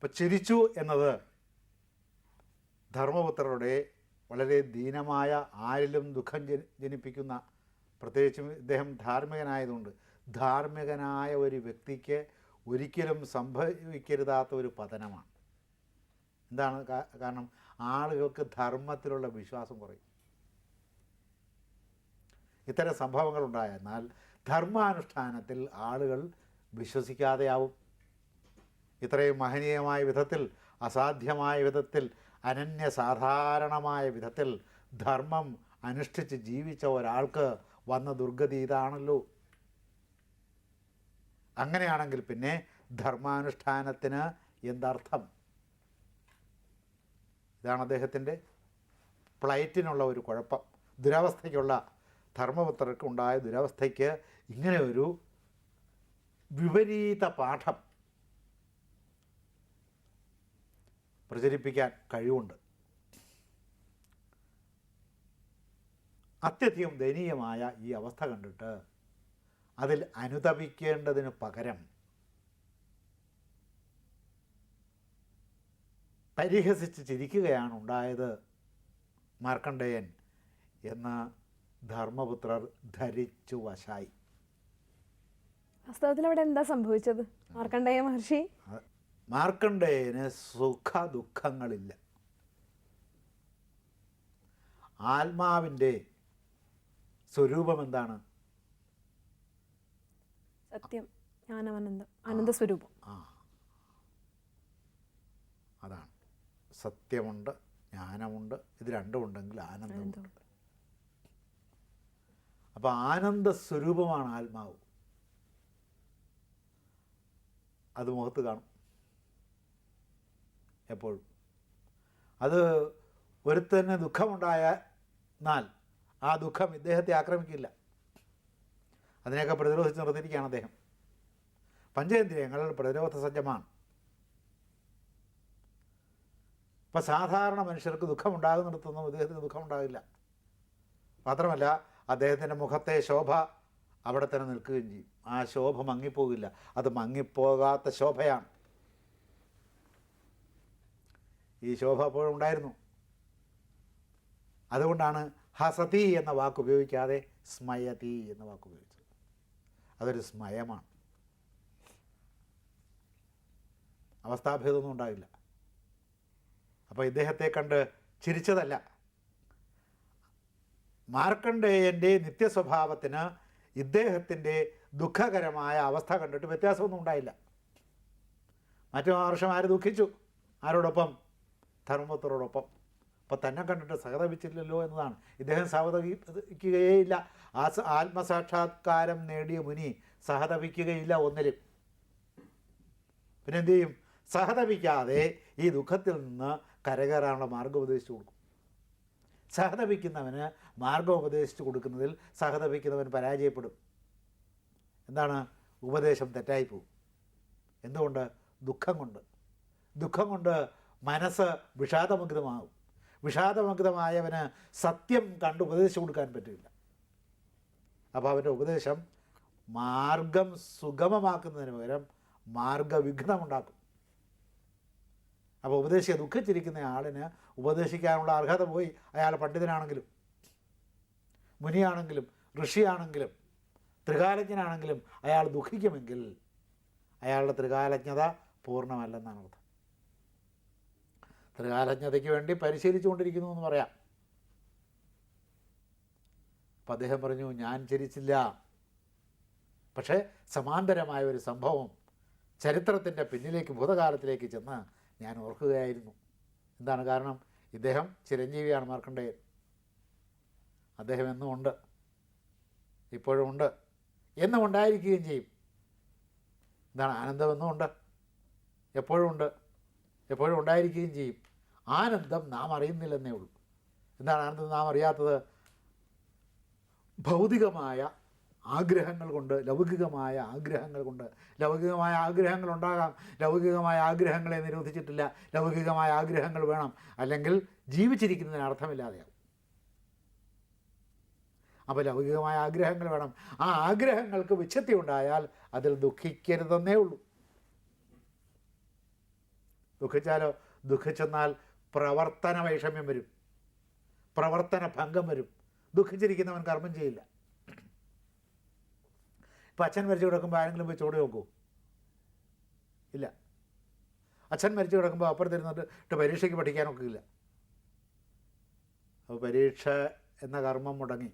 ഇപ്പം ചിരിച്ചു എന്നത് ധർമ്മപുത്രരുടെ വളരെ ദീനമായ ആരിലും ദുഃഖം ജനി ജനിപ്പിക്കുന്ന പ്രത്യേകിച്ചും ഇദ്ദേഹം ധാർമ്മികനായതുകൊണ്ട് ധാർമ്മികനായ ഒരു വ്യക്തിക്ക് ഒരിക്കലും സംഭവിക്കരുതാത്ത ഒരു പതനമാണ്. എന്താണ് കാരണം ആളുകൾക്ക് ധർമ്മത്തിലുള്ള വിശ്വാസം കുറയും. ഇത്തരം സംഭവങ്ങൾ ഉണ്ടായെന്നാൽ ധർമാനുഷ്ഠാനത്തിൽ ആളുകൾ വിശ്വസിക്കാതെയാവും. ഇത്രയും മഹനീയമായ വിധത്തിൽ അസാധ്യമായ വിധത്തിൽ അനന്യസാധാരണമായ വിധത്തിൽ ധർമ്മം അനുഷ്ഠിച്ച് ജീവിച്ച ഒരാൾക്ക് വന്ന ദുർഗതി ഇതാണല്ലോ. അങ്ങനെയാണെങ്കിൽ പിന്നെ ധർമാനുഷ്ഠാനത്തിന് എന്തർത്ഥം? ഇതാണ് അദ്ദേഹത്തിന്റെ പ്ലൈറ്റിനുള്ള ഒരു കുഴപ്പം. ദുരവസ്ഥയ്ക്കുള്ള ധർമ്മപുത്രർക്കുണ്ടായ ദുരവസ്ഥയ്ക്ക് ഇങ്ങനെ ഒരു വിപരീത പാഠം പ്രചരിപ്പിക്കാൻ കഴിവുണ്ട്. അത്യധികം ദയനീയമായ ഈ അവസ്ഥ കണ്ടിട്ട് അതിൽ അനുതപിക്കേണ്ടതിന് പകരം പരിഹസിച്ച് ചിരിക്കുകയാണ് ഉണ്ടായത് മാർക്കണ്ഡേയൻ എന്ന് ധർമ്മപുത്രർ ധരിച്ചു വശായി. വാസ്തവത്തിൽ അവിടെ എന്താ സംഭവിച്ചത്? മാർക്കണ്ഡേയ മഹർഷി? മാർക്കണ്ഡേയന് സുഖ ദുഃഖങ്ങളില്ല ആത്മാവിന്റെ സ്വരൂപം എന്താണ് സത്യം ജ്ഞാനമാനന്ദം ആനന്ദ സ്വരൂപം ആ. അതാണ്. സത്യമുണ്ട് ജ്ഞാനമുണ്ട് ഇത് രണ്ടും ഉണ്ടെങ്കിൽ ആനന്ദമുണ്ട് ആനന്ദം അപ്പോൾ ആനന്ദ സ്വരൂപമാണ് ആത്മാവ്. അത് മുഖത്ത് കാണും. എപ്പോഴും. അത് ഒരുത്തന് ദുഃഖമുണ്ടായാൽ ആ ദുഃഖം ഇദ്ദേഹത്തെ ആക്രമിക്കില്ല. അതിനെയൊക്കെ പ്രതിരോധിച്ച് നിർത്തിയിരിക്കുകയാണ് അദ്ദേഹം. പഞ്ചേന്ദ്രിയങ്ങൾ പ്രതിരോധ സജ്ജമാണ്. ഇപ്പം സാധാരണ മനുഷ്യർക്ക് ദുഃഖമുണ്ടാകുന്നിടത്തൊന്നും ഇദ്ദേഹത്തിന് ദുഃഖമുണ്ടാകില്ല. മാത്രമല്ല അദ്ദേഹത്തിന്റെ മുഖത്തെ ശോഭ അവിടെ തന്നെ നിൽക്കുകയും ചെയ്യും. ആ ശോഭ മങ്ങിപ്പോകില്ല. അത് മങ്ങിപ്പോകാത്ത ശോഭയാണ്. ഈ ശോഭ അപ്പോഴും ഉണ്ടായിരുന്നു. അതുകൊണ്ടാണ് ഹസതി എന്ന വാക്ക് ഉപയോഗിക്കാതെ സ്മയതി എന്ന വാക്ക് ഉപയോഗിച്ചത്. അതൊരു സ്മയമാണ്. അവസ്ഥാഭേദമൊന്നും ഉണ്ടാവില്ല. അപ്പോൾ ഇദ്ദേഹത്തെ കണ്ട് ചിരിച്ചതല്ല. മാർക്കണ്ഡേയന്റെ നിത്യസ്വഭാവത്തിന് ഇദ്ദേഹത്തിന്റെ ദുഃഖകരമായ അവസ്ഥ കണ്ടിട്ട് വ്യത്യാസമൊന്നും ഉണ്ടായില്ല. മറ്റു മഹർഷമാർ ദുഃഖിച്ചു. ആരോടൊപ്പം ധർമ്മപുത്രരോടൊപ്പം അപ്പോൾ തന്നെ കണ്ടിട്ട് സഹതപിച്ചില്ലല്ലോ എന്നതാണ്. ഇദ്ദേഹം സഹതപിക്കുകയേയില്ല. ആ ആത്മസാക്ഷാത്കാരം നേടിയ മുനി സഹതപിക്കുകയില്ല ഒന്നിലും. പിന്നെന്ത് ചെയ്യും സഹതപിക്കാതെ ഈ ദുഃഖത്തിൽ നിന്ന് കരകയറാനുള്ള മാർഗം ഉപദേശിച്ചു കൊടുക്കും. സഹതപിക്കുന്നവന് മാർഗം ഉപദേശിച്ചു കൊടുക്കുന്നതിൽ സഹതപിക്കുന്നവൻ പരാജയപ്പെടും. എന്താണ്? ഉപദേശം തെറ്റായിപ്പോവും എന്തുകൊണ്ട്? ദുഃഖം കൊണ്ട്. ദുഃഖം കൊണ്ട് മനസ്സ് വിഷാദമഗ്നമാകും വിഷാദമഗ്നമായവന് സത്യം കണ്ട് ഉപദേശിച്ചു കൊടുക്കാൻ പറ്റില്ല. അപ്പോൾ അവന്റെ ഉപദേശം മാർഗം സുഗമമാക്കുന്നതിന് പകരം മാർഗവിഘ്നമുണ്ടാക്കും. അപ്പോൾ ഉപദേശിക്കുക ദുഃഖിച്ചിരിക്കുന്ന ആളിന് ഉപദേശിക്കാനുള്ള അർഹത പോയി അയാൾ പണ്ഡിതനാണെങ്കിലും മുനിയാണെങ്കിലും ഋഷിയാണെങ്കിലും ത്രികാലജ്ഞനാണെങ്കിലും അയാൾ ദുഃഖിക്കുമെങ്കിൽ അയാളുടെ ത്രികാലജ്ഞത പൂർണമല്ലെന്നാണ് അർത്ഥം. ത്രികാലജ്ഞതയ്ക്ക് വേണ്ടി പരിശീലിച്ചുകൊണ്ടിരിക്കുന്നു എന്ന് പറയാം. അപ്പം അദ്ദേഹം പറഞ്ഞു ഞാൻ ചിരിച്ചില്ല. പക്ഷേ സമാന്തരമായ ഒരു സംഭവം ചരിത്രത്തിന്റെ പിന്നിലേക്ക് ഭൂതകാലത്തിലേക്ക് ചെന്ന് ഞാൻ ഓർക്കുകയായിരുന്നു. എന്താണ് കാരണം? ഇദ്ദേഹം ചിരഞ്ജീവിയാണ് മാർക്കണ്ടേ അദ്ദേഹം എന്നും ഉണ്ട്. ഇപ്പോഴും ഉണ്ട്. എന്നും ഉണ്ടായിരിക്കുകയും ചെയ്യും. എന്താണ്? ആനന്ദം എന്നും ഉണ്ട്. എപ്പോഴും ഉണ്ട്. എപ്പോഴും ഉണ്ടായിരിക്കുകയും ചെയ്യും. ആനന്ദം നാം അറിയുന്നില്ലെന്നേ ഉള്ളൂ. എന്താണ് ആനന്ദം നാം അറിയാത്തത്? ഭൗതികമായ ആഗ്രഹങ്ങൾ കൊണ്ട് ലൗകികമായ ആഗ്രഹങ്ങൾ കൊണ്ട്. ലൗകികമായ ആഗ്രഹങ്ങൾ ഉണ്ടാകാം. ലൗകികമായ ആഗ്രഹങ്ങളെ നിരോധിച്ചിട്ടില്ല. ലൗകികമായ ആഗ്രഹങ്ങൾ വേണം. അല്ലെങ്കിൽ ജീവിച്ചിരിക്കുന്നതിന് അർത്ഥമില്ലാതെയാവും. അപ്പോൾ ലൗകികമായ ആഗ്രഹങ്ങൾ വേണം. ആ ആഗ്രഹങ്ങൾക്ക് വിച്ഛത്തി ഉണ്ടായാൽ അതിൽ ദുഃഖിക്കരുതെന്നേ ഉള്ളൂ. ദുഃഖിച്ചാലോ? ദുഃഖിച്ചെന്നാൽ പ്രവർത്തന വൈഷമ്യം വരും. പ്രവർത്തന ഭംഗം വരും. ദുഃഖിച്ചിരിക്കുന്നവൻ കർമ്മം ചെയ്യില്ല. ഇപ്പം അച്ഛൻ മരിച്ചു കിടക്കുമ്പോൾ ആരെങ്കിലും പോയി ചോടി നോക്കൂ? ഇല്ല. അച്ഛൻ മരിച്ചു കിടക്കുമ്പോൾ അപ്പുറത്തിരുന്നിട്ട് പരീക്ഷയ്ക്ക് പഠിക്കാനൊക്കെ ഇല്ല. അപ്പോൾ പരീക്ഷ എന്ന കർമ്മം മുടങ്ങി.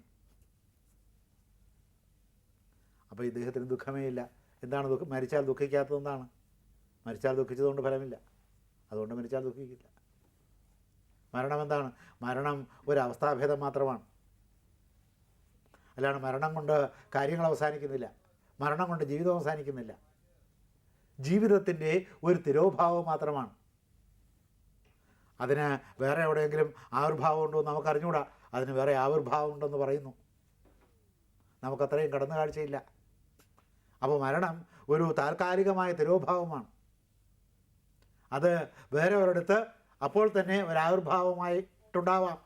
അപ്പോൾ ഇദ്ദേഹത്തിന് ദുഃഖമേ ഇല്ല. എന്താണ് ദുഃഖം? മരിച്ചാൽ ദുഃഖിക്കാത്തതെന്താണ്? മരിച്ചാൽ ദുഃഖിച്ചതുകൊണ്ട് ഫലമില്ല. അതുകൊണ്ട് മരിച്ചാൽ ദുഃഖിക്കില്ല. മരണം എന്താണ്? മരണം ഒരു അവസ്ഥാഭേദം മാത്രമാണ്. അല്ലാണ്ട് മരണം കൊണ്ട് കാര്യങ്ങൾ അവസാനിക്കുന്നില്ല. മരണം കൊണ്ട് ജീവിതം അവസാനിക്കുന്നില്ല. ജീവിതത്തിന്റെ ഒരു തിരോഭാവം മാത്രമാണ്. അതിന് വേറെ എവിടെയെങ്കിലും ആവിർഭാവം ഉണ്ടോ എന്ന് നമുക്കറിഞ്ഞൂടാ. അതിന് വേറെ ആവിർഭാവം ഉണ്ടെന്ന് പറയുന്നു. നമുക്കത്രയും കടന്നു കാഴ്ചയില്ല അപ്പോൾ മരണം ഒരു താൽക്കാലികമായ തിരോഭാവമാണ്. അത് വേറെ ഒരിടത്ത് അപ്പോൾ തന്നെ ഒരു ആവിർഭാവമായിട്ടുണ്ടാവാം.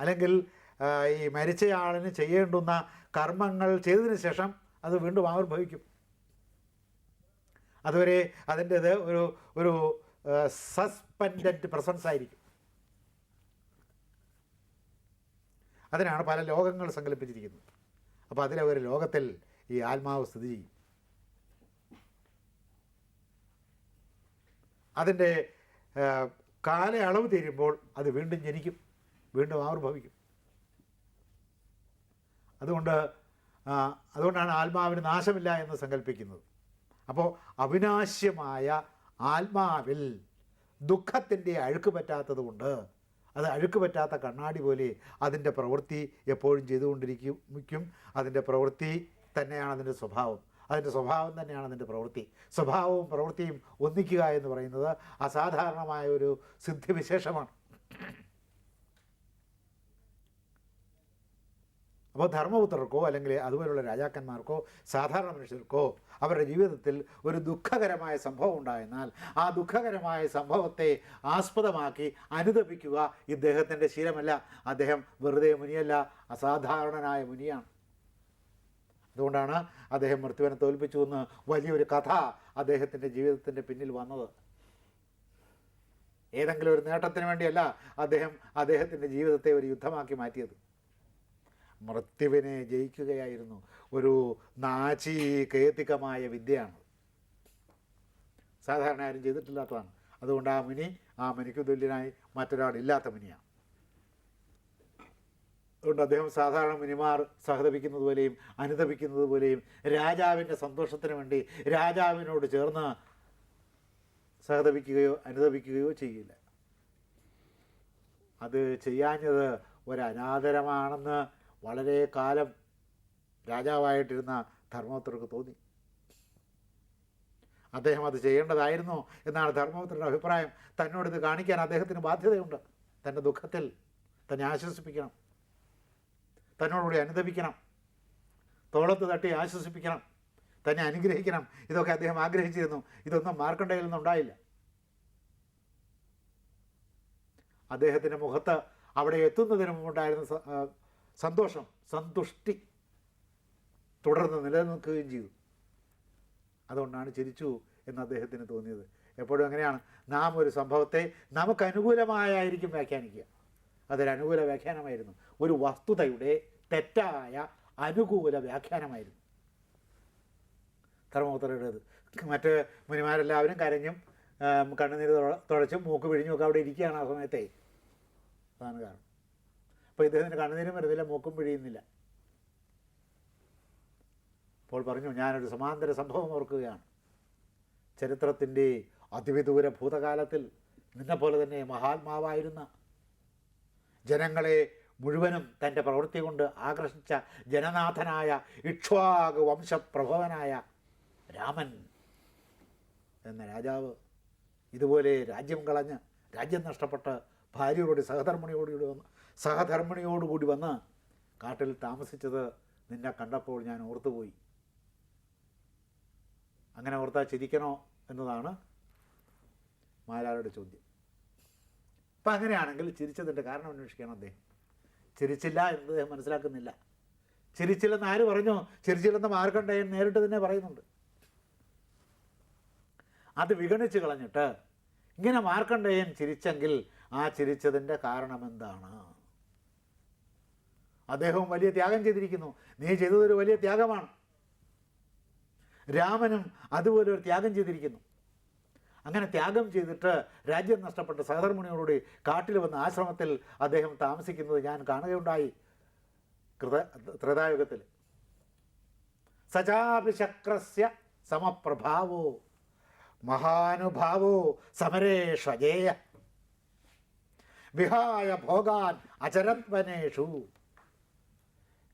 അല്ലെങ്കിൽ ഈ മരിച്ചയാളിന് ചെയ്യേണ്ടുന്ന കർമ്മങ്ങൾ ചെയ്തതിന് ശേഷം അത് വീണ്ടും ആവിർഭവിക്കും. അതുവരെ അതിന്റേത് ഒരു ഒരു സസ്പെൻഡന്റ് പ്രസൻസ് ആയിരിക്കും. അതിനാണ് പല ലോകങ്ങൾ സങ്കല്പിച്ചിരിക്കുന്നത്. അപ്പോൾ അതിലെ ഒരു ലോകത്തിൽ ഈ ആത്മാവ് സ്ഥിതി ചെയ്യും. അതിന്റെ കാലയളവ് തീരുമ്പോൾ അത് വീണ്ടും ജനിക്കും. വീണ്ടും ആവിർഭവിക്കും. അതുകൊണ്ട് അതുകൊണ്ടാണ് ആത്മാവിന് നാശമില്ല എന്ന് സങ്കല്പിക്കുന്നത് അപ്പോൾ അവിനാശ്യമായ ആത്മാവിൽ ദുഃഖത്തിന്റെ അഴുക്ക് പറ്റാത്തത് കൊണ്ട് അത് അഴുക്ക് പറ്റാത്ത കണ്ണാടി പോലെ അതിന്റെ പ്രവൃത്തി എപ്പോഴും ചെയ്തുകൊണ്ടിരിക്കും. അതിന്റെ പ്രവൃത്തി തന്നെയാണ് അതിന്റെ സ്വഭാവം. അതിന്റെ സ്വഭാവം തന്നെയാണ് അതിന്റെ പ്രവൃത്തി. സ്വഭാവവും പ്രവൃത്തിയും ഒന്നിക്കുക എന്ന് പറയുന്നത് അസാധാരണമായ ഒരു സിദ്ധിവിശേഷമാണ്. അപ്പോൾ ധർമ്മപുത്രർക്കോ അല്ലെങ്കിൽ അതുപോലുള്ള രാജാക്കന്മാർക്കോ സാധാരണ മനുഷ്യർക്കോ അവരുടെ ജീവിതത്തിൽ ഒരു ദുഃഖകരമായ സംഭവം ഉണ്ടായെന്നാൽ ആ ദുഃഖകരമായ സംഭവത്തെ ആസ്പദമാക്കി അനുദപിക്കുക ഇദ്ദേഹത്തിന്റെ ശീലമല്ല. അദ്ദേഹം വെറുതെ മുനിയല്ല അസാധാരണനായ മുനിയാണ്. അതുകൊണ്ടാണ് അദ്ദേഹം മൃത്യുവിനെ തോൽപ്പിച്ചു എന്ന് വലിയൊരു കഥ അദ്ദേഹത്തിന്റെ ജീവിതത്തിന്റെ പിന്നിൽ വന്നത്. ഏതെങ്കിലും ഒരു നേട്ടത്തിന് വേണ്ടിയല്ല അദ്ദേഹം അദ്ദേഹത്തിന്റെ ജീവിതത്തെ ഒരു യുദ്ധമാക്കി മാറ്റിയത്. മൃത്യുവിനെ ജയിക്കുകയായിരുന്നു. ഒരു നാചീകേതികമായ വിദ്യയാണ്. സാധാരണ ആരും ചെയ്തിട്ടില്ലാത്തതാണ്. അതുകൊണ്ട് ആ മുനി ആ മുനിക്ക് തുല്യനായി മറ്റൊരാളില്ലാത്ത മുനിയാണ്. അതുകൊണ്ട് അദ്ദേഹം സാധാരണ മുനിമാർ സഹതപിക്കുന്നത് പോലെയും അനുതപിക്കുന്നത് പോലെയും രാജാവിന്റെ സന്തോഷത്തിന് വേണ്ടി രാജാവിനോട് ചേർന്ന് സഹതപിക്കുകയോ അനുതപിക്കുകയോ ചെയ്യില്ല. അത് ചെയ്യാഞ്ഞത് ഒരനാദരമാണെന്ന് വളരെ കാലം രാജാവായിട്ടിരുന്ന ധർമ്മപുത്രർക്ക് തോന്നി. അദ്ദേഹം അത് ചെയ്യേണ്ടതായിരുന്നു എന്നാണ് ധർമ്മപുത്രന്റെ അഭിപ്രായം. തന്നോട് ഇത് കാണിക്കാൻ അദ്ദേഹത്തിന് ബാധ്യതയുണ്ട്. തന്റെ ദുഃഖത്തിൽ തന്നെ ആശ്വസിപ്പിക്കണം. തന്നോടുകൂടി അനുദപിക്കണം. തോളത്ത് തട്ടി ആശ്വസിപ്പിക്കണം. തന്നെ അനുഗ്രഹിക്കണം. ഇതൊക്കെ അദ്ദേഹം ആഗ്രഹിച്ചിരുന്നു. ഇതൊന്നും മാർക്കണ്ടയിൽ നിന്നും ഉണ്ടായില്ല അദ്ദേഹത്തിന്റെ മുഖത്ത് അവിടെ എത്തുന്നതിന് മുമ്പുണ്ടായിരുന്ന സന്തോഷം സന്തുഷ്ടി തുടർന്ന് നിലനിൽക്കുകയും ചെയ്തു. അതുകൊണ്ടാണ് ചിരിച്ചു എന്ന് അദ്ദേഹത്തിന് തോന്നിയത്. എപ്പോഴും അങ്ങനെയാണ്. നാം ഒരു സംഭവത്തെ നമുക്ക് അനുകൂലമായായിരിക്കും വ്യാഖ്യാനിക്കുക. അതൊരു അനുകൂല വ്യാഖ്യാനമായിരുന്നു. ഒരു വസ്തുതയുടെ തെറ്റായ അനുകൂല വ്യാഖ്യാനമായിരുന്നു. ധർമ്മപുത്രയുടേത് മറ്റ് മുനിമാരെല്ലാവരും കരഞ്ഞും കണ്ണുനീര് തുഴച്ചും മൂക്ക് പിഴിഞ്ഞും ഒക്കെ അവിടെ ഇരിക്കുകയാണ് ആ സമയത്തെ. അതാണ് കാരണം. അപ്പോൾ ഇദ്ദേഹത്തിന് കണ്ണുനീരും വരുന്നില്ല മൂക്കും പിഴിയുന്നില്ല. അപ്പോൾ പറഞ്ഞു ഞാനൊരു സമാന്തര സംഭവം ഓർക്കുകയാണ്. ചരിത്രത്തിന്റെ അതിവിദൂര ഭൂതകാലത്തിൽ നിന്നെപ്പോലെ തന്നെ മഹാത്മാവായിരുന്ന ജനങ്ങളെ മുഴുവനും തന്റെ പ്രവൃത്തി കൊണ്ട് ആകർഷിച്ച ജനനാഥനായ ഇക്ഷ്വാക് വംശപ്രഭവനായ രാമൻ എന്ന രാജാവ് ഇതുപോലെ രാജ്യം കളഞ്ഞ് രാജ്യം നഷ്ടപ്പെട്ട് ഭാര്യയോട് സഹധർമ്മിണിയോടുകൂടി വന്ന് സഹധർമ്മിണിയോടുകൂടി വന്ന് കാട്ടിൽ താമസിച്ചത് നിന്നെ കണ്ടപ്പോൾ ഞാൻ ഓർത്തുപോയി. അങ്ങനെ ഓർത്താൽ ചിരിക്കണോ എന്നതാണ് മാലാരുടെ ചോദ്യം. അപ്പം അങ്ങനെയാണെങ്കിൽ ചിരിച്ചതിന്റെ കാരണം അന്വേഷിക്കണം അദ്ദേഹം. ചിരിച്ചില്ല എന്ന് അദ്ദേഹം മനസ്സിലാക്കുന്നില്ല. ചിരിച്ചില്ലെന്ന് ആര് പറഞ്ഞു? ചിരിച്ചില്ലെന്ന് മാർക്കണ്ടേയൻ നേരിട്ട് തന്നെ പറയുന്നുണ്ട്. അത് വിഗണിച്ച് കളഞ്ഞിട്ട് ഇങ്ങനെ മാർക്കണ്ടേയൻ ചിരിച്ചെങ്കിൽ ആ ചിരിച്ചതിന്റെ കാരണമെന്താണ് അദ്ദേഹവും വലിയ ത്യാഗം ചെയ്തിരിക്കുന്നു. നീ ചെയ്തതൊരു വലിയ ത്യാഗമാണ്. രാമനും അതുപോലെ ഒരു ത്യാഗം ചെയ്തിരിക്കുന്നു. അങ്ങനെ ത്യാഗം ചെയ്തിട്ട് രാജ്യം നഷ്ടപ്പെട്ട സഹധർമ്മിണിയോടുകൂടി കാട്ടിൽ വന്ന ആശ്രമത്തിൽ അദ്ദേഹം താമസിക്കുന്നത് ഞാൻ കാണുകയുണ്ടായി. കൃത ത്രേതായുഗത്തിൽ. സജാപി ശക്രസ്യ സമപ്രഭാവോ മഹാനുഭാവോ സമരേഷജേയ. വിഹായ ഭോഗാൻ അചരത്വനേഷു.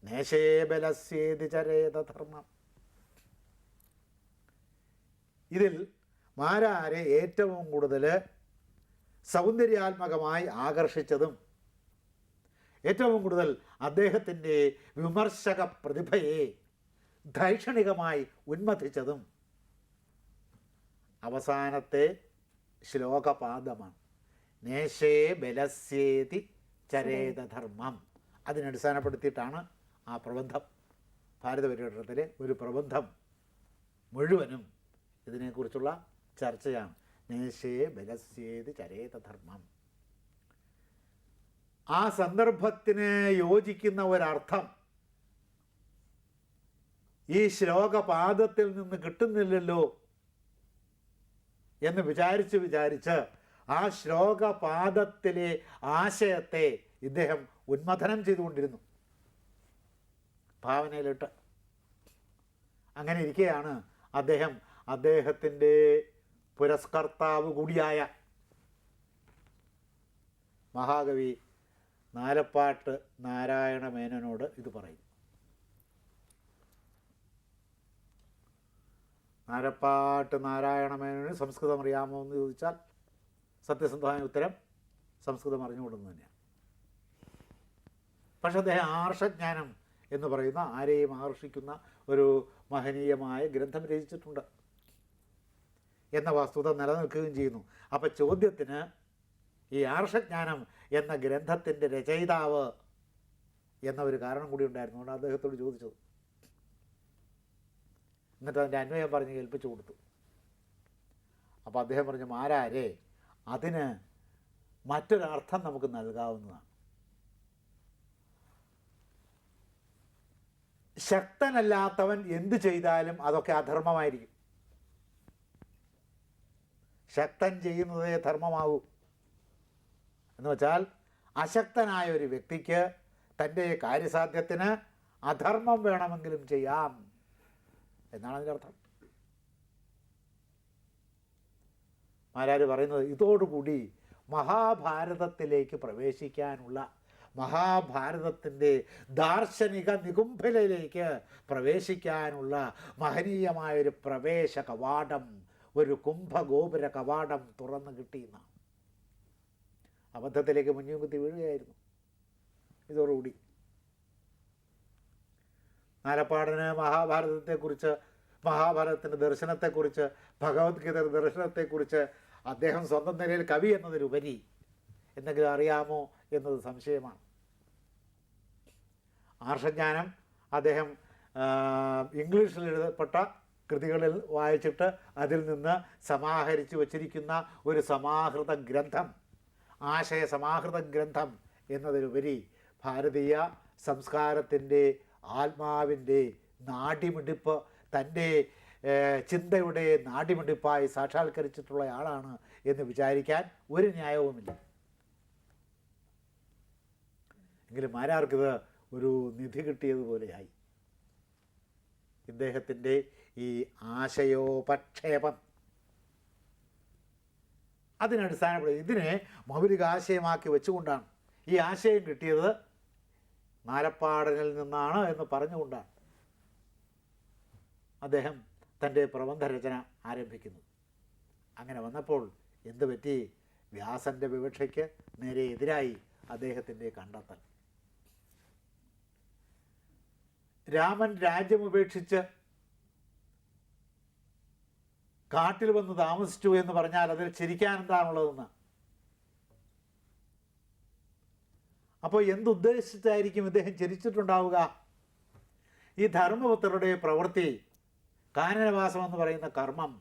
നേശേബലസ്യേതി ചരേത ധർമ്മം ഇതിൽ മാരാരെ ഏറ്റവും കൂടുതൽ സൗന്ദര്യാത്മകമായി ആകർഷിച്ചതും ഏറ്റവും കൂടുതൽ അദ്ദേഹത്തിന്റെ വിമർശക പ്രതിഭയെ ധൈക്ഷണികമായി ഉന്മതിച്ചതും അവസാനത്തെ ശ്ലോകപാദമാണ്. നേശേ ബലസ്യേതി ചരേതധർമ്മം അതിനടിസ്ഥാനപ്പെടുത്തിയിട്ടാണ് ആ പ്രബന്ധം. ഭാരതപര്യടനത്തിലെ ഒരു പ്രബന്ധം മുഴുവനും ഇതിനെക്കുറിച്ചുള്ള ചർച്ചയാണ്. നേശേ ബലസ്യേത് ചരേതധർമ്മം ആ സന്ദർഭത്തിന് യോജിക്കുന്ന ഒരർത്ഥം ഈ ശ്ലോകപാദത്തിൽ നിന്ന് കിട്ടുന്നില്ലല്ലോ എന്ന് വിചാരിച്ച് വിചാരിച്ച് ആ ശ്ലോകപാദത്തിലെ ആശയത്തെ ഇദ്ദേഹം ഉന്മഥനം ചെയ്തുകൊണ്ടിരുന്നു. ഭാവനയിലിട്ട്. അങ്ങനെ ഇരിക്കുകയാണ് അദ്ദേഹം അദ്ദേഹത്തിന്റെ പുരസ്കർത്താവ് കൂടിയായ മഹാകവി നാലപ്പാട്ട് നാരായണ മേനോനോട് ഇത് പറയും നാലപ്പാട്ട് നാരായണ മേനോന് സംസ്കൃതം അറിയാമോ എന്ന് ചോദിച്ചാൽ സത്യസന്ധമായ ഉത്തരം സംസ്കൃതം അറിഞ്ഞുകൊണ്ടെന്ന് തന്നെയാണ്. പക്ഷെ അദ്ദേഹം ആർഷജ്ഞാനം എന്ന് പറയുന്ന ആരെയും ആകർഷിക്കുന്ന ഒരു മഹനീയമായ ഗ്രന്ഥം രചിച്ചിട്ടുണ്ട്. എന്ന വസ്തുത നിലനിൽക്കുകയും ചെയ്യുന്നു. അപ്പോൾ ചോദ്യത്തിന് ഈ ആർഷജ്ഞാനം എന്ന ഗ്രന്ഥത്തിന്റെ രചയിതാവ് എന്ന ഒരു കാരണം കൂടി ഉണ്ടായിരുന്നു. അതുകൊണ്ട് അദ്ദേഹത്തോട് ചോദിച്ചത്. എന്നിട്ട് അതിന്റെ അന്വയം പറഞ്ഞ് കേൾപ്പിച്ചു കൊടുത്തു. അപ്പോൾ അദ്ദേഹം പറഞ്ഞു മാരാരെ അതിന് മറ്റൊരർത്ഥം നമുക്ക് നൽകാവുന്നതാണ്. ശക്തനല്ലാത്തവൻ എന്തു ചെയ്താലും അതൊക്കെ അധർമ്മമായിരിക്കും. ശക്തൻ ചെയ്യുന്നതേ ധർമ്മമാകൂ. എന്ന് വെച്ചാൽ അശക്തനായ ഒരു വ്യക്തിക്ക് തന്റെ കാര്യസാധ്യത്തിന് അധർമ്മം വേണമെങ്കിലും ചെയ്യാം എന്നാണ് അതിന്റെ അർത്ഥം. മാരാര് പറയുന്നത് ഇതോടുകൂടി മഹാഭാരതത്തിലേക്ക് പ്രവേശിക്കാനുള്ള മഹാഭാരതത്തിന്റെ ദാർശനിക നികുംഭലയിലേക്ക് പ്രവേശിക്കാനുള്ള മഹനീയമായൊരു പ്രവേശ കവാടം ഒരു കുംഭഗോപുര കവാടം തുറന്നു കിട്ടിയെന്നാണ് അബദ്ധത്തിലേക്ക് മുഞ്ഞും കുത്തി വീഴുകയായിരുന്നു. ഇതോടുകൂടി. നാലപ്പാടന് മഹാഭാരതത്തെക്കുറിച്ച് മഹാഭാരതത്തിന്റെ ദർശനത്തെക്കുറിച്ച് ഭഗവത്ഗീത ദർശനത്തെക്കുറിച്ച് അദ്ദേഹം സ്വന്തം നിലയിൽ കവി എന്നതിലുപരി എന്തെങ്കിലും അറിയാമോ എന്നത് സംശയമാണ്. ആർഷജ്ഞാനം അദ്ദേഹം ഇംഗ്ലീഷിൽ എഴുതപ്പെട്ട കൃതികളിൽ വായിച്ചിട്ട് അതിൽ നിന്ന് സമാഹരിച്ചു വച്ചിരിക്കുന്ന ഒരു സമാഹൃത ഗ്രന്ഥം ആശയ സമാഹൃത ഗ്രന്ഥം എന്നതിലുപരി ഭാരതീയ സംസ്കാരത്തിന്റെ ആത്മാവിന്റെ നാടിമിടിപ്പ് തന്റെ ചിന്തയുടെ നാടിമിടിപ്പായി സാക്ഷാത്കരിച്ചിട്ടുള്ള ആളാണ് എന്ന് വിചാരിക്കാൻ ഒരു ന്യായവുമില്ല. എങ്കിലും ആരാർക്കിത് ഒരു നിധി കിട്ടിയതുപോലെയായി. ഇദ്ദേഹത്തിന്റെ ഈ ആശയോപക്ഷേപം. അതിനടിസ്ഥാനപ്പെടുത്തി ഇതിനെ മൗലിക ആശയമാക്കി വെച്ചുകൊണ്ടാണ്. ഈ ആശയം കിട്ടിയത് നാലപ്പാടനിൽ നിന്നാണ് എന്ന് പറഞ്ഞുകൊണ്ടാണ് അദ്ദേഹം തന്റെ പ്രബന്ധരചന ആരംഭിക്കുന്നത്. അങ്ങനെ വന്നപ്പോൾ എന്ത് പറ്റി? വ്യാസന്റെ വിവക്ഷയ്ക്ക് നേരെ എതിരായി അദ്ദേഹത്തിന്റെ കണ്ടെത്തൽ. രാമൻ രാജ്യമുപേക്ഷിച്ച് കാട്ടിൽ വന്ന് താമസിച്ചു എന്ന് പറഞ്ഞാൽ അതിൽ ചിരിക്കാൻ എന്താണുള്ളതെന്ന് അപ്പോൾ എന്തുദ്ദേശിച്ചായിരിക്കും ഇദ്ദേഹം ചിരിച്ചിട്ടുണ്ടാവുക? ഈ ധർമ്മപുത്രരുടെ പ്രവൃത്തി കാനനവാസം എന്ന് പറയുന്ന കർമ്മം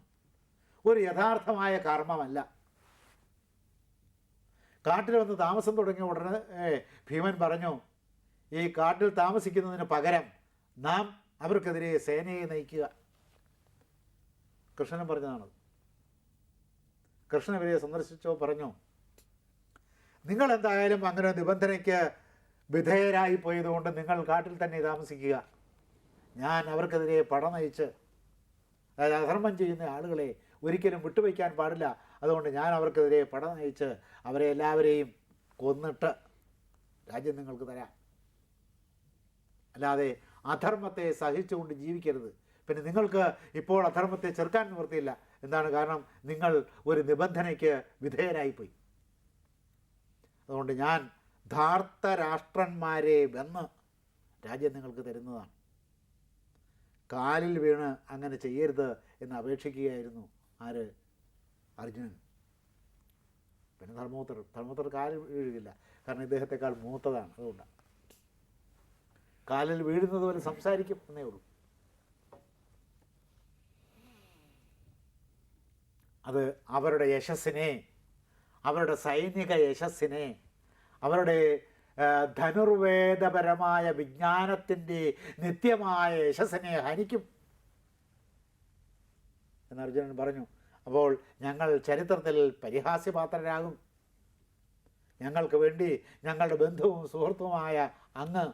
ഒരു യഥാർത്ഥമായ കർമ്മമല്ല. കാട്ടിൽ വന്ന് താമസം തുടങ്ങിയ ഉടനെ ഭീമൻ പറഞ്ഞു ഈ കാട്ടിൽ താമസിക്കുന്നതിന് പകരം നാം അവർക്കെതിരെ സേനയെ നയിക്കുക. കൃഷ്ണൻ പറഞ്ഞതാണത് കൃഷ്ണൻ ഇവരെ സന്ദർശിച്ചോ പറഞ്ഞോ? നിങ്ങൾ എന്തായാലും അങ്ങനെ നിബന്ധനയ്ക്ക് വിധേയരായി പോയതുകൊണ്ട് നിങ്ങൾ കാട്ടിൽ തന്നെ താമസിക്കുക. ഞാൻ അവർക്കെതിരെ പട നയിച്ച് അതായത് അധർമ്മം ചെയ്യുന്ന ആളുകളെ ഒരിക്കലും വിട്ടുവയ്ക്കാൻ പാടില്ല. അതുകൊണ്ട് ഞാൻ അവർക്കെതിരെ പട നയിച്ച് അവരെ എല്ലാവരെയും കൊന്നിട്ട് രാജ്യം നിങ്ങൾക്ക് തരാം. അല്ലാതെ അധർമ്മത്തെ സഹിച്ചുകൊണ്ട് ജീവിക്കരുത്. പിന്നെ നിങ്ങൾക്ക് ഇപ്പോൾ അധർമ്മത്തെ ചെറുക്കാൻ നിവൃത്തിയില്ല. എന്താണ് കാരണം? നിങ്ങൾ ഒരു നിബന്ധനയ്ക്ക് വിധേയരായിപ്പോയി. അതുകൊണ്ട് ഞാൻ ധാർത്ത രാഷ്ട്രന്മാരെ വെന്ന് രാജ്യം നിങ്ങൾക്ക് തരുന്നതാണ്. കാലിൽ വീണ് അങ്ങനെ ചെയ്യരുത് എന്ന് അപേക്ഷിക്കുകയായിരുന്നു ആര്? അർജുനൻ. പിന്നെ ധർമ്മപുത്രർ ധർമ്മപുത്രർ കാലിൽ വീഴുകയില്ല. കാരണം ഇദ്ദേഹത്തെക്കാൾ മൂത്തതാണ്. അതുകൊണ്ടാണ് കാലിൽ വീഴുന്നത് പോലെ സംസാരിക്കും എന്നേ ഉള്ളൂ. അത് അവരുടെ യശസ്സിനെ അവരുടെ സൈനിക യശസ്സിനെ അവരുടെ ധനുർവേദപരമായ വിജ്ഞാനത്തിന്റെ നിത്യമായ യശസ്സിനെ ഹനിക്കും. എന്ന് അർജുനൻ പറഞ്ഞു അപ്പോൾ ഞങ്ങൾ ചരിത്രത്തിൽ പരിഹാസ്യപാത്രരാകും. ഞങ്ങൾക്ക് വേണ്ടി ഞങ്ങളുടെ ബന്ധുവും സുഹൃത്തുമായ അങ്ങ്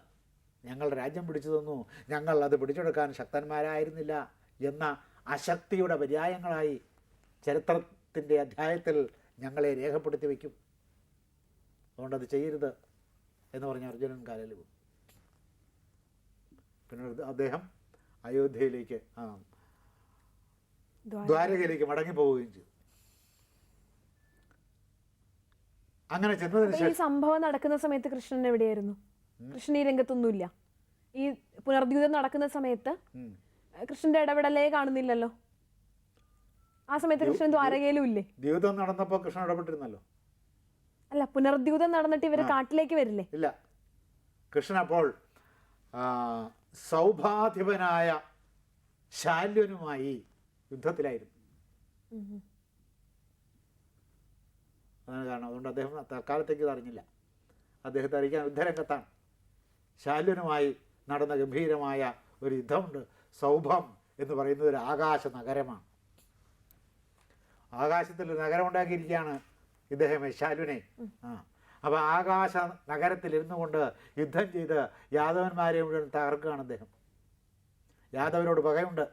ഞങ്ങൾ രാജ്യം പിടിച്ചു തന്നു. ഞങ്ങൾ അത് പിടിച്ചെടുക്കാൻ ശക്തന്മാരായിരുന്നില്ല. എന്ന അശക്തിയുടെ പര്യായങ്ങളായി ചരിത്രത്തിന്റെ അധ്യായത്തിൽ ഞങ്ങളെ രേഖപ്പെടുത്തി വയ്ക്കും. അതുകൊണ്ടത് അത് ചെയ്യരുത് എന്ന് പറഞ്ഞ അർജുനൻ പോകും. പിന്നെ അദ്ദേഹം അയോധ്യയിലേക്ക് ആ ദ്വാര- ദ്വാരകയിലേക്ക് മടങ്ങിപ്പോവുകയും ചെയ്തു. അങ്ങനെ ചെന്നതിന് ഈ സംഭവം നടക്കുന്ന സമയത്ത് കൃഷ്ണൻ എവിടെയായിരുന്നു? കൃഷ്ണൻ ഈ രംഗത്തൊന്നുമില്ല. ഈ പുനർദ്യൂതം നടക്കുന്ന സമയത്ത് കൃഷ്ണന്റെ ഇടപെടലേ കാണുന്നില്ലല്ലോ. ആ സമയത്ത് കൃഷ്ണൻ ദ്വാരകയിലും ഇല്ലേ? ദ്യൂതം നടന്നപ്പോൾ കൃഷ്ണൻ ഇടപെട്ടിരുന്നല്ലോ. അല്ല പുനർദ്യൂതം നടന്നിട്ട് ഇവർ. കാട്ടിലേക്ക് വരില്ലേ? ഇല്ല. കൃഷ്ണൻ അപ്പോൾ സൗഭാധിപനായ ശാല്യനുമായി യുദ്ധത്തിലായിരുന്നു. അങ്ങനെ അതാണ് കാരണം. അതുകൊണ്ട് അദ്ദേഹം തൽക്കാലത്തേക്ക് ഇത് അറിഞ്ഞില്ല. അദ്ദേഹത്തെ അറിയിക്കാൻ യുദ്ധരംഗത്താണ്. ശാല്യനുമായി നടന്ന ഗംഭീരമായ ഒരു യുദ്ധമുണ്ട്. സൗഭം എന്ന് പറയുന്നത് ഒരു ആകാശ നഗരമാണ് ആകാശത്തിൽ ഒരു നഗരം ഉണ്ടാക്കിയിരിക്കുകയാണ് ഇദ്ദേഹം ശാലുനെ ആ. അപ്പോൾ ആകാശ നഗരത്തിൽ ഇരുന്നു കൊണ്ട് യുദ്ധം ചെയ്ത് യാദവന്മാരെ മുഴുവൻ തകർക്കുകയാണ് അദ്ദേഹം. യാദവരോട് പകയുണ്ട്.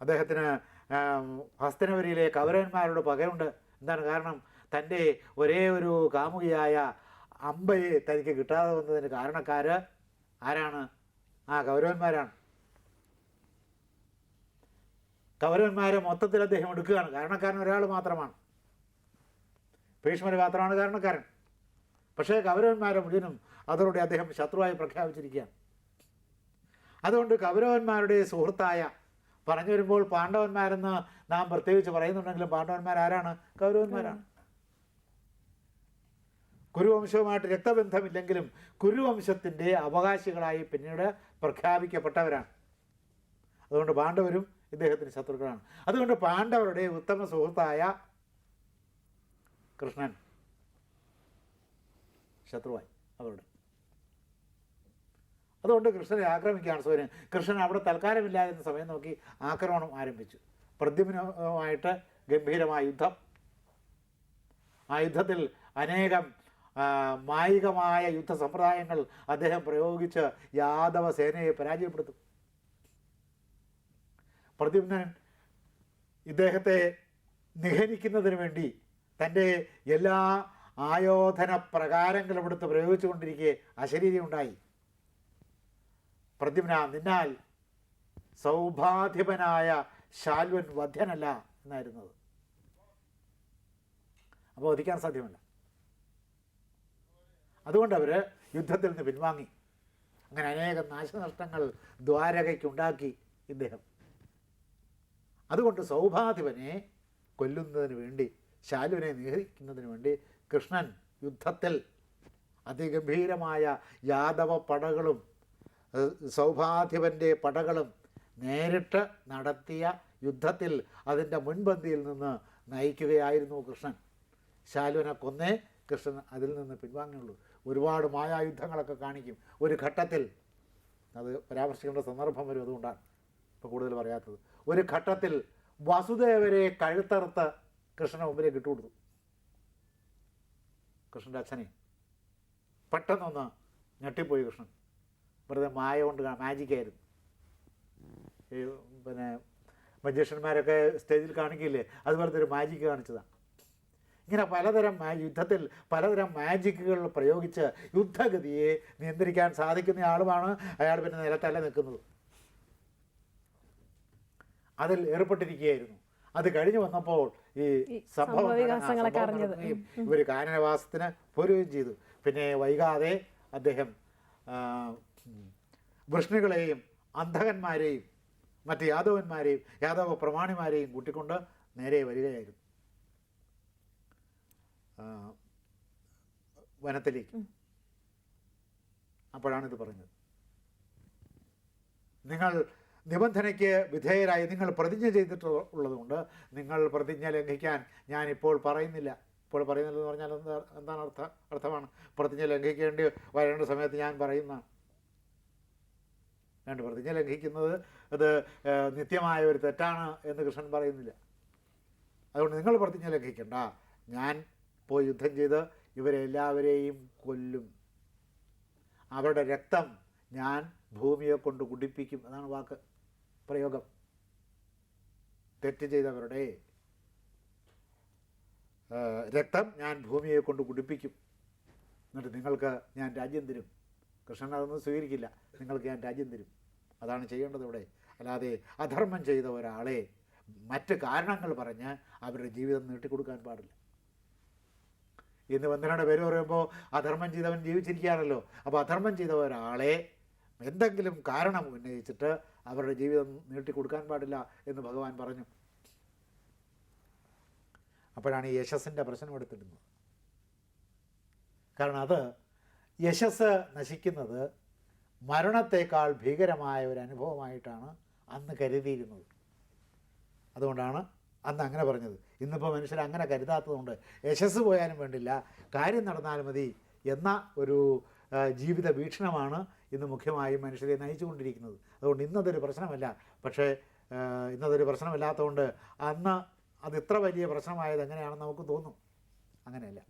അദ്ദേഹത്തിന് ഹസ്തനപുരിയിലെ കൗരവന്മാരോട് പകയുണ്ട്. എന്താണ് കാരണം? തന്റെ ഒരേ ഒരു കാമുകിയായ അമ്പയെ തനിക്ക് കിട്ടാതെ വന്നതിന് കാരണക്കാർ ആരാണ്? ആ കൗരവന്മാരാണ്. കൗരവന്മാരെ മൊത്തത്തിൽ അദ്ദേഹം എടുക്കുകയാണ്. കാരണക്കാരൻ ഒരാൾ മാത്രമാണ്. ഭീഷ്മര് മാത്രമാണ് കാരണക്കാരൻ. പക്ഷേ കൗരവന്മാരെ മുഴുവനും അതോടെ അദ്ദേഹം ശത്രുവായി പ്രഖ്യാപിച്ചിരിക്കുകയാണ്. അതുകൊണ്ട് കൗരവന്മാരുടെ സുഹൃത്തായ പറഞ്ഞു വരുമ്പോൾ പാണ്ഡവന്മാരെന്ന് നാം പ്രത്യേകിച്ച് പറയുന്നുണ്ടെങ്കിലും പാണ്ഡവന്മാർ ആരാണ് കൗരവന്മാരാണ്. കുരുവംശവുമായിട്ട് രക്തബന്ധമില്ലെങ്കിലും കുരുവംശത്തിന്റെ അവകാശികളായി പിന്നീട് പ്രഖ്യാപിക്കപ്പെട്ടവരാണ്. അതുകൊണ്ട് പാണ്ഡവരും ഇദ്ദേഹത്തിന് ശത്രുക്കളാണ്. അതുകൊണ്ട് പാണ്ഡവരുടെ ഉത്തമ സുഹൃത്തായ കൃഷ്ണൻ ശത്രുവായി അവരുടെ. അതുകൊണ്ട് കൃഷ്ണനെ ആക്രമിക്കുകയാണ് സൂര്യൻ. കൃഷ്ണൻ അവിടെ തൽക്കാലമില്ലാതിരുന്ന സമയം നോക്കി ആക്രമണം ആരംഭിച്ചു. പ്രദ്യുമ്നുമായിട്ട് ഗംഭീരമായ യുദ്ധം. ആ യുദ്ധത്തിൽ അനേകം മായികമായ യുദ്ധ സമ്പ്രദായങ്ങൾ അദ്ദേഹം പ്രയോഗിച്ച് യാദവ സേനയെ പരാജയപ്പെടുത്തും. പ്രദ്യുമ്നൻ ഇദ്ദേഹത്തെ നിഹരിക്കുന്നതിന് വേണ്ടി തന്റെ എല്ലാ ആയോധന പ്രകാരങ്ങളും എടുത്ത് പ്രയോഗിച്ചുകൊണ്ടിരിക്കെ അശരീരി ഉണ്ടായി പ്രദ്യുമ്ന നിന്നാൽ സൗഭാധിപനായ ശാൽവൻ വധ്യനല്ല എന്നായിരുന്നത്. അപ്പോൾ വധിക്കാൻ സാധ്യമല്ല. അതുകൊണ്ട് അവർ യുദ്ധത്തിൽ നിന്ന് പിൻവാങ്ങി. അങ്ങനെ അനേകം നാശനഷ്ടങ്ങൾ ദ്വാരകയ്ക്കുണ്ടാക്കി ഇദ്ദേഹം. അതുകൊണ്ട് സൗഭാധിപനെ കൊല്ലുന്നതിന് വേണ്ടി ശാലുവിനെ നിഹരിക്കുന്നതിന് വേണ്ടി കൃഷ്ണൻ യുദ്ധത്തിൽ അതിഗംഭീരമായ യാദവ പടകളും സൗഭാധിപന്റെ പടകളും നേരിട്ട് നടത്തിയ യുദ്ധത്തിൽ അതിന്റെ മുൻപന്തിയിൽ നിന്ന് നയിക്കുകയായിരുന്നു കൃഷ്ണൻ. ശാലുവിനെ കൊന്നേ കൃഷ്ണൻ അതിൽ നിന്ന് പിൻവാങ്ങുള്ളൂ ഒരുപാട് മായായുദ്ധങ്ങളൊക്കെ കാണിക്കും. ഒരു ഘട്ടത്തിൽ അത് പരാമർശിക്കേണ്ട സന്ദർഭം വരും അതുകൊണ്ടാണ്. ഇപ്പോൾ കൂടുതൽ പറയാത്തത് ഒരു ഘട്ടത്തിൽ വസുദേവരെ കഴുത്തറുത്ത് കൃഷ്ണന് മുമ്പിലേക്ക് ഇട്ടുകൊടുത്തു കൃഷ്ണന്റെ അച്ഛനെ. പെട്ടെന്നൊന്ന് ഞെട്ടിപ്പോയി കൃഷ്ണൻ. വെറുതെ മായ കൊണ്ട് മാജിക്കായിരുന്നു ഈ പിന്നെ മജീഷ്യന്മാരൊക്കെ സ്റ്റേജിൽ കാണിക്കില്ലേ? അതുപോലത്തെ ഒരു മാജിക്ക് കാണിച്ചതാണ് ഇങ്ങനെ പലതരം യുദ്ധത്തിൽ പലതരം മാജിക്കുകൾ പ്രയോഗിച്ച് യുദ്ധഗതിയെ നിയന്ത്രിക്കാൻ സാധിക്കുന്ന ആളുമാണ് അയാൾ പിന്നെ നിലത്തല്ല നിൽക്കുന്നത്. അതിൽ ഏർപ്പെട്ടിരിക്കുകയായിരുന്നു. അത് കഴിഞ്ഞു വന്നപ്പോൾ ഈ സംഭവ നടക്കുകയും ഇവർ കാനനവാസത്തിന് പോരുകയും ചെയ്തു. പിന്നെ വൈകാതെ അദ്ദേഹം വൃഷ്ണുകളെയും അന്ധകന്മാരെയും മറ്റ് യാദവന്മാരെയും യാദവ പ്രമാണിമാരെയും കൂട്ടിക്കൊണ്ട് നേരെ വരികയായിരുന്നു. വനത്തിലേക്ക്. അപ്പോഴാണ് ഇത് പറഞ്ഞത്. നിങ്ങൾ നിബന്ധനയ്ക്ക് വിധേയരായി നിങ്ങൾ പ്രതിജ്ഞ ചെയ്തിട്ടുള്ളതുകൊണ്ട് നിങ്ങൾ പ്രതിജ്ഞ ലംഘിക്കാൻ ഞാനിപ്പോൾ പറയുന്നില്ല. ഇപ്പോൾ പറയുന്നില്ലെന്ന് പറഞ്ഞാൽ എന്താ എന്താണ് അർത്ഥ അർത്ഥമാണ്? പ്രതിജ്ഞ ലംഘിക്കേണ്ടി വരേണ്ട സമയത്ത് ഞാൻ പറയുന്നതാണ് രണ്ട് പ്രതിജ്ഞ ലംഘിക്കുന്നത് അത് നിത്യമായ ഒരു തെറ്റാണ് എന്ന് കൃഷ്ണൻ പറയുന്നില്ല. അതുകൊണ്ട് നിങ്ങൾ പ്രതിജ്ഞ ലംഘിക്കണ്ട. ഞാൻ പോയി യുദ്ധം ചെയ്ത് ഇവരെ എല്ലാവരെയും കൊല്ലും. അവരുടെ രക്തം ഞാൻ ഭൂമിയെ കൊണ്ട് കുടിപ്പിക്കും അതാണ് വാക്ക്. പ്രയോഗം. തെറ്റ് ചെയ്തവരുടെ രക്തം ഞാൻ ഭൂമിയെ കൊണ്ട് കുടിപ്പിക്കും. എന്നിട്ട് നിങ്ങൾക്ക് ഞാൻ രാജ്യം തരും. കൃഷ്ണൻ അതൊന്നും സ്വീകരിക്കില്ല. നിങ്ങൾക്ക് ഞാൻ രാജ്യം തരും. അതാണ് ചെയ്യേണ്ടത് ഇവിടെ. അല്ലാതെ അധർമ്മം ചെയ്ത ഒരാളെ മറ്റ് കാരണങ്ങൾ പറഞ്ഞ് അവരുടെ ജീവിതം നീട്ടിക്കൊടുക്കാൻ പാടില്ല. ഇന്ന് വന്ദനയുടെ പേര് പറയുമ്പോൾ അധർമ്മം ചെയ്തവൻ ജീവിച്ചിരിക്കുകയാണല്ലോ. അപ്പോൾ അധർമ്മം ചെയ്ത ഒരാളെ എന്തെങ്കിലും കാരണം ഉന്നയിച്ചിട്ട് അവരുടെ ജീവിതം നീട്ടി കൊടുക്കാൻ പാടില്ല എന്ന് ഭഗവാൻ പറഞ്ഞു. അപ്പോഴാണ് ഈ യശസ്സിന്റെ പ്രശ്നം എടുത്തിടുന്നത്. കാരണം അത് യശസ് നശിക്കുന്നത് മരണത്തേക്കാൾ ഭീകരമായ ഒരു അനുഭവമായിട്ടാണ് അന്ന് കരുതിയിരുന്നത്. അതുകൊണ്ടാണ് അന്ന് അങ്ങനെ പറഞ്ഞത്. ഇന്നിപ്പോൾ മനുഷ്യർ അങ്ങനെ കരുതാത്തതുകൊണ്ട് യശസ് പോയാലും വേണ്ടില്ല കാര്യം നടന്നാലും മതി എന്ന ഒരു ജീവിത വീക്ഷണമാണ് ഇന്ന് മുഖ്യമായും മനുഷ്യരെ നയിച്ചുകൊണ്ടിരിക്കുന്നത്. അതുകൊണ്ട് ഇന്നതൊരു പ്രശ്നമല്ല. പക്ഷേ ഇന്നതൊരു പ്രശ്നമില്ലാത്തതുകൊണ്ട് അന്ന് അത് ഇത്ര വലിയ പ്രശ്നമായത് എങ്ങനെയാണെന്ന് നമുക്ക് തോന്നും. അങ്ങനെയല്ല.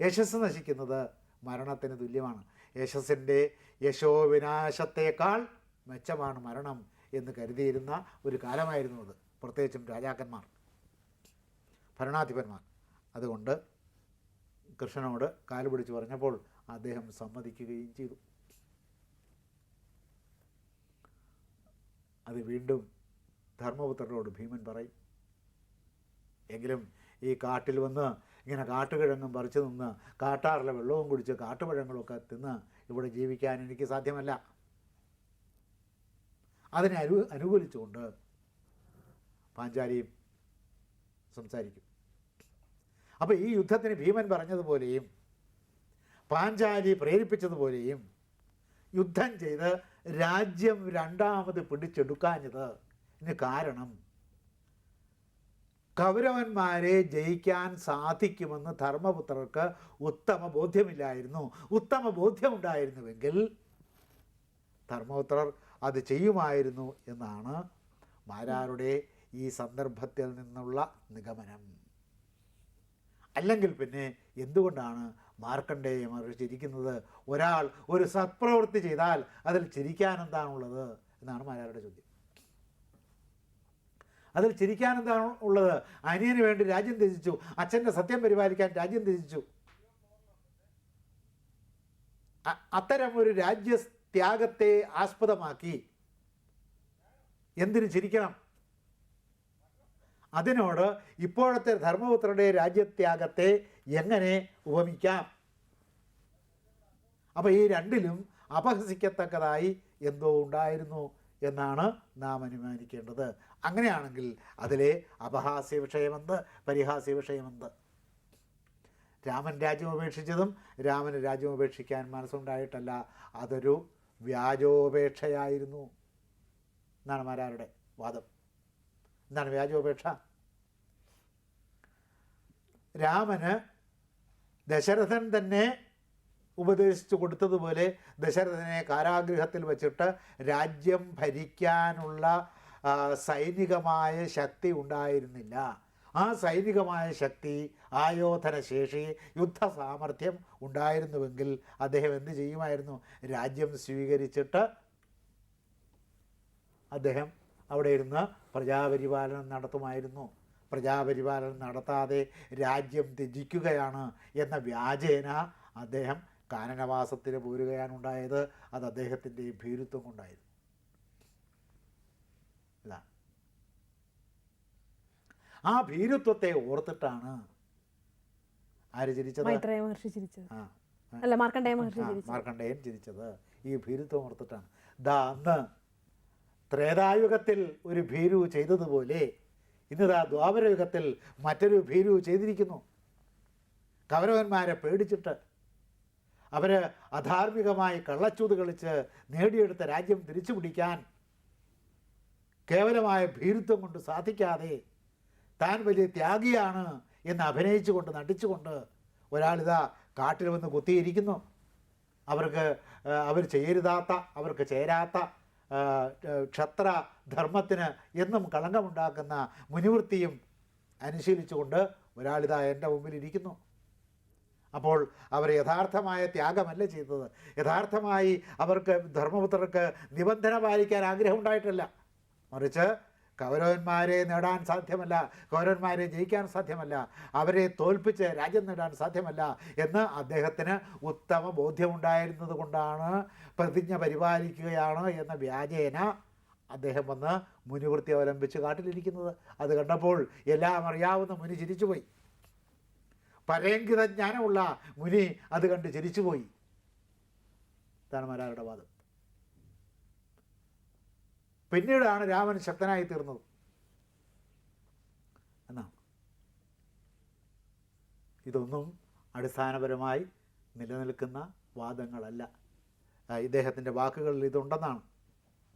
യശസ് നശിക്കുന്നത് മരണത്തിന് തുല്യമാണ്. യശസ്സിന്റെ യശോവിനാശത്തേക്കാൾ മെച്ചമാണ് മരണം എന്ന് കരുതിയിരുന്ന ഒരു കാലമായിരുന്നു അത്. പ്രത്യേകിച്ചും രാജാക്കന്മാർ. ഭരണാധിപന്മാർ. അതുകൊണ്ട് കൃഷ്ണനോട് കാലുപിടിച്ച് പറഞ്ഞപ്പോൾ അദ്ദേഹം സമ്മതിക്കുകയും ചെയ്തു. അത് വീണ്ടും ധർമ്മപുത്രരോട് ഭീമൻ പറയും. എങ്കിലും ഈ കാട്ടിൽ വന്ന് ഇങ്ങനെ കാട്ടുകിഴങ്ങും പറിച്ചു നിന്ന് കാട്ടാറിലെ വെള്ളവും കുടിച്ച് കാട്ടുപഴങ്ങളൊക്കെ തിന്ന് ഇവിടെ ജീവിക്കാൻ എനിക്ക് സാധ്യമല്ല. അതിനെ അനു അനുകൂലിച്ചുകൊണ്ട് പാഞ്ചാലിയും സംസാരിക്കും. അപ്പോൾ ഈ യുദ്ധത്തിന് ഭീമൻ പറഞ്ഞതുപോലെയും പാഞ്ചാലി പ്രേരിപ്പിച്ചതുപോലെയും യുദ്ധം ചെയ്ത് രാജ്യം രണ്ടാമത് പിടിച്ചെടുക്കാഞ്ഞത് ഇതിന് കാരണം കൗരവന്മാരെ ജയിക്കാൻ സാധിക്കുമെന്ന് ധർമ്മപുത്രർക്ക് ഉത്തമ ബോധ്യമില്ലായിരുന്നു. ഉത്തമ ബോധ്യമുണ്ടായിരുന്നുവെങ്കിൽ ധർമ്മപുത്രർ അത് ചെയ്യുമായിരുന്നു എന്നാണ് മാരാരുടെ ഈ സന്ദർഭത്തിൽ നിന്നുള്ള നിഗമനം. അല്ലെങ്കിൽ പിന്നെ എന്തുകൊണ്ടാണ് മാർക്കണ്ഡേയ മഹർഷി ചിരിക്കുന്നത്? ഒരാൾ ഒരു സത്പ്രവൃത്തി ചെയ്താൽ അതിൽ ചിരിക്കാൻ എന്താണുള്ളത് എന്നാണ് മാരാരുടെ ചോദ്യം. അതിൽ ചിരിക്കാൻ എന്താണ് ഉള്ളത്? അനിയന് വേണ്ടി രാജ്യം ത്യജിച്ചു. അച്ഛന്റെ സത്യം പരിപാലിക്കാൻ രാജ്യം ത്യജിച്ചു. അത്തരം ഒരു രാജ്യത്യാഗത്തെ ആസ്പദമാക്കി എന്തിനു ചിരിക്കണം? അതിനോട് ഇപ്പോഴത്തെ ധർമ്മപുത്രരുടെ രാജ്യത്യാഗത്തെ എങ്ങനെ ഉപമിക്കാം? അപ്പോൾ ഈ രണ്ടിലും അപഹസിക്കത്തക്കതായി എന്തോ ഉണ്ടായിരുന്നു എന്നാണ് നാം അനുമാനിക്കേണ്ടത്. അങ്ങനെയാണെങ്കിൽ അതിലെ അപഹാസ്യ വിഷയമെന്ത് പരിഹാസ്യ വിഷയമെന്ത് രാമൻ രാജ്യം ഉപേക്ഷിച്ചതും രാമന് രാജ്യം ഉപേക്ഷിക്കാൻ മനസ്സുണ്ടായിട്ടല്ല. അതൊരു വ്യാജോപേക്ഷയായിരുന്നു. എന്നാണ് മാരാരുടെ വാദം. എന്താണ് വ്യാജോപേക്ഷ? രാമന് ദശരഥൻ തന്നെ ഉപദേശിച്ചു കൊടുത്തതുപോലെ ദശരഥനെ കാരാഗ്രഹത്തിൽ വച്ചിട്ട് രാജ്യം ഭരിക്കാനുള്ള സൈനികമായ ശക്തി ഉണ്ടായിരുന്നില്ല. ആ സൈനികമായ ശക്തി ആയോധന ശേഷി യുദ്ധ സാമർഥ്യം ഉണ്ടായിരുന്നുവെങ്കിൽ അദ്ദേഹം എന്ത് ചെയ്യുമായിരുന്നു? രാജ്യം സ്വീകരിച്ചിട്ട് അദ്ദേഹം അവിടെ ഇരുന്ന് പ്രജാപരിപാലനം നടത്തുമായിരുന്നു. പ്രജാപരിപാലനം നടത്താതെ രാജ്യം ത്യജിക്കുകയാണ് എന്ന വ്യാജേന അദ്ദേഹം കാനനവാസത്തിന് പോരുകയാണ് ഉണ്ടായത് അത് അദ്ദേഹത്തിന്റെ ഭീരുത്വം കൊണ്ടായിരുന്നു. അല്ല. ആ ഭീരുത്വത്തെ ഓർത്തിട്ടാണ് ആര് ചിരിച്ചത് ആ മാർക്കണ്ഡേയൻ ചിരിച്ചത് ഈ ഭീരുത്വം ഓർത്തിട്ടാണ്. ദാ അന്ന് ത്രേതായുഗത്തിൽ ഒരു ഭീരു ചെയ്തതുപോലെ ഇന്ന് ദാ ദ്വാപരയുഗത്തിൽ മറ്റൊരു ഭീരു ചെയ്തിരിക്കുന്നു. കൗരവന്മാരെ പേടിച്ചിട്ട് അവർ അധാർമികമായി കള്ളച്ചൂത് കളിച്ച് നേടിയെടുത്ത രാജ്യം തിരിച്ചു പിടിക്കാൻ കേവലമായ ഭീരുത്വം കൊണ്ട് സാധിക്കാതെ താൻ വലിയ ത്യാഗിയാണ് എന്ന് അഭിനയിച്ചുകൊണ്ട് നടിച്ചുകൊണ്ട് ഒരാളിതാ കാട്ടിൽ വന്ന് കുത്തിയിരിക്കുന്നു. അവർക്ക് അവർ ചെയ്യരുതാത്ത അവർക്ക് ചേരാത്ത ക്ഷത്ര ധർമ്മത്തിന് എന്നും കളങ്കമുണ്ടാക്കുന്ന മുനിവൃത്തിയും അനുശീലിച്ചുകൊണ്ട് ഒരാളിതാ എന്റെ മുമ്പിൽ ഇരിക്കുന്നു. അപ്പോൾ അവർ യഥാർത്ഥമായ ത്യാഗമല്ല ചെയ്തത്. യഥാർത്ഥമായി അവർക്ക് ധർമ്മപുത്രർക്ക് നിബന്ധന പാലിക്കാൻ ആഗ്രഹമുണ്ടായിട്ടല്ല. മറിച്ച് കൗരവന്മാരെ നേടാൻ സാധ്യമല്ല കൗരവന്മാരെ ജയിക്കാൻ സാധ്യമല്ല അവരെ തോൽപ്പിച്ച് രാജ്യം നേടാൻ സാധ്യമല്ല എന്ന് അദ്ദേഹത്തിന് ഉത്തമ ബോധ്യമുണ്ടായിരുന്നത് കൊണ്ടാണ് പ്രതിജ്ഞ പരിപാലിക്കുകയാണ് എന്ന വ്യാജേന അദ്ദേഹം വന്ന് മുനിവൃത്തി അവലംബിച്ച് കാട്ടിലിരിക്കുന്നത്. അത് കണ്ടപ്പോൾ എല്ലാം അറിയാവുന്ന മുനി ചിരിച്ചുപോയി. പരേങ്കിത ജ്ഞാനമുള്ള മുനി അത് കണ്ട് ചിരിച്ചുപോയി. ഇതാണ് മരാരുടെ വാദം പിന്നീടാണ് രാമൻ ശക്തനായി തീർന്നത്. എന്നാണ് ഇതൊന്നും അടിസ്ഥാനപരമായി നിലനിൽക്കുന്ന വാദങ്ങളല്ല. ഇദ്ദേഹത്തിന്റെ വാക്കുകളിൽ ഇതുണ്ടെന്നാണ്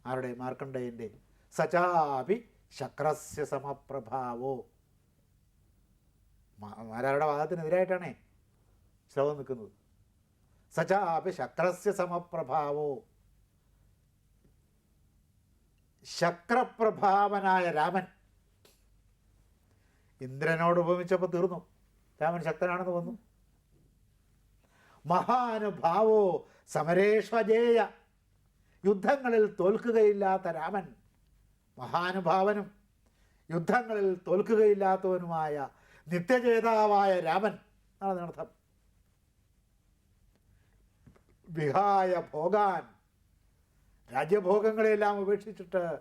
ആരുടെ മാർക്കണ്ഡേയന്റെ സചാപി ശക്രസ്യ സമപ്രഭാവോ. മാരാരുടെ വാദത്തിനെതിരായിട്ടാണേ ശ്ലോകം നിൽക്കുന്നത്? സചാപി ശക്രസ്യ സമപ്രഭാവോ. ശക്രപ്രഭാവനായ രാമൻ ഇന്ദ്രനോട് ഉപമിച്ചപ്പോൾ തീർന്നു. രാമൻ ശക്തനാണെന്ന് വന്നു. മഹാനുഭാവോ സമരേഷ്വജേയ. യുദ്ധങ്ങളിൽ തോൽക്കുകയില്ലാത്ത രാമൻ മഹാനുഭാവനും യുദ്ധങ്ങളിൽ തോൽക്കുകയില്ലാത്തവനുമായ നിത്യജേതാവായ രാമൻ എന്നാണ് അതിനർത്ഥം. വിഹായ ഭോഗാൻ രാജ്യഭോഗങ്ങളെല്ലാം ഉപേക്ഷിച്ചിട്ട്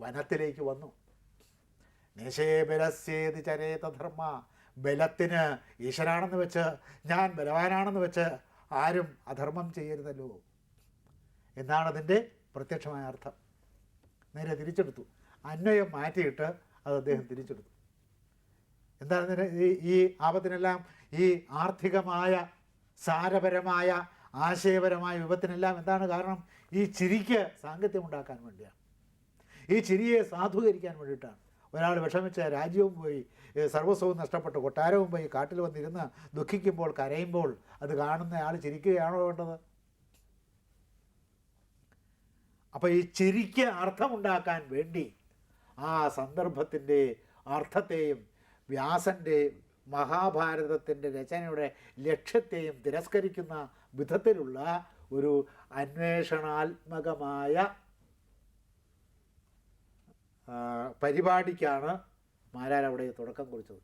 വനത്തിലേക്ക് വന്നു. നിശേബലസ്യേത് ചരേത ധർമ്മ. ബലത്തിന് ഈശ്വരാണെന്ന് വെച്ച് ഞാൻ ബലവാനാണെന്ന് വെച്ച് ആരും അധർമ്മം ചെയ്യരുതല്ലോ. എന്നാണ് അതിന്റെ പ്രത്യക്ഷമായ അർത്ഥം. നേരെ തിരിച്ചെടുത്തു. അന്വയം മാറ്റിയിട്ട് അത് അദ്ദേഹം തിരിച്ചെടുത്തു. എന്താണ് ഈ ആപത്തിനെല്ലാം ഈ ആർത്ഥികമായ സാരപരമായ ആശയപരമായ വിപത്തിനെല്ലാം എന്താണ് കാരണം? ഈ ചിരിക്ക് സാങ്കത്യം ഉണ്ടാക്കാൻ വേണ്ടിയാണ്. ഈ ചിരിയെ സാധൂകരിക്കാൻ വേണ്ടിയിട്ടാണ്. ഒരാൾ വിഷമിച്ച രാജ്യവും പോയി സർവസ്വവും നഷ്ടപ്പെട്ടു കൊട്ടാരവും പോയി കാട്ടിൽ വന്നിരുന്ന് ദുഃഖിക്കുമ്പോൾ കരയുമ്പോൾ അത് കാണുന്ന ആൾ ചിരിക്കുകയാണോ വേണ്ടത്? അപ്പോൾ ഈ ചിരിക്ക് അർത്ഥമുണ്ടാക്കാൻ വേണ്ടി ആ സന്ദർഭത്തിന്റെ അർത്ഥത്തെയും വ്യാസന്റെ മഹാഭാരതത്തിന്റെ രചനയുടെ ലക്ഷ്യത്തെയും തിരസ്കരിക്കുന്ന വിധത്തിലുള്ള ഒരു അന്വേഷണാത്മകമായ പരിപാടിക്കാണ് മാരാരവിടെ തുടക്കം കുറിച്ചത്.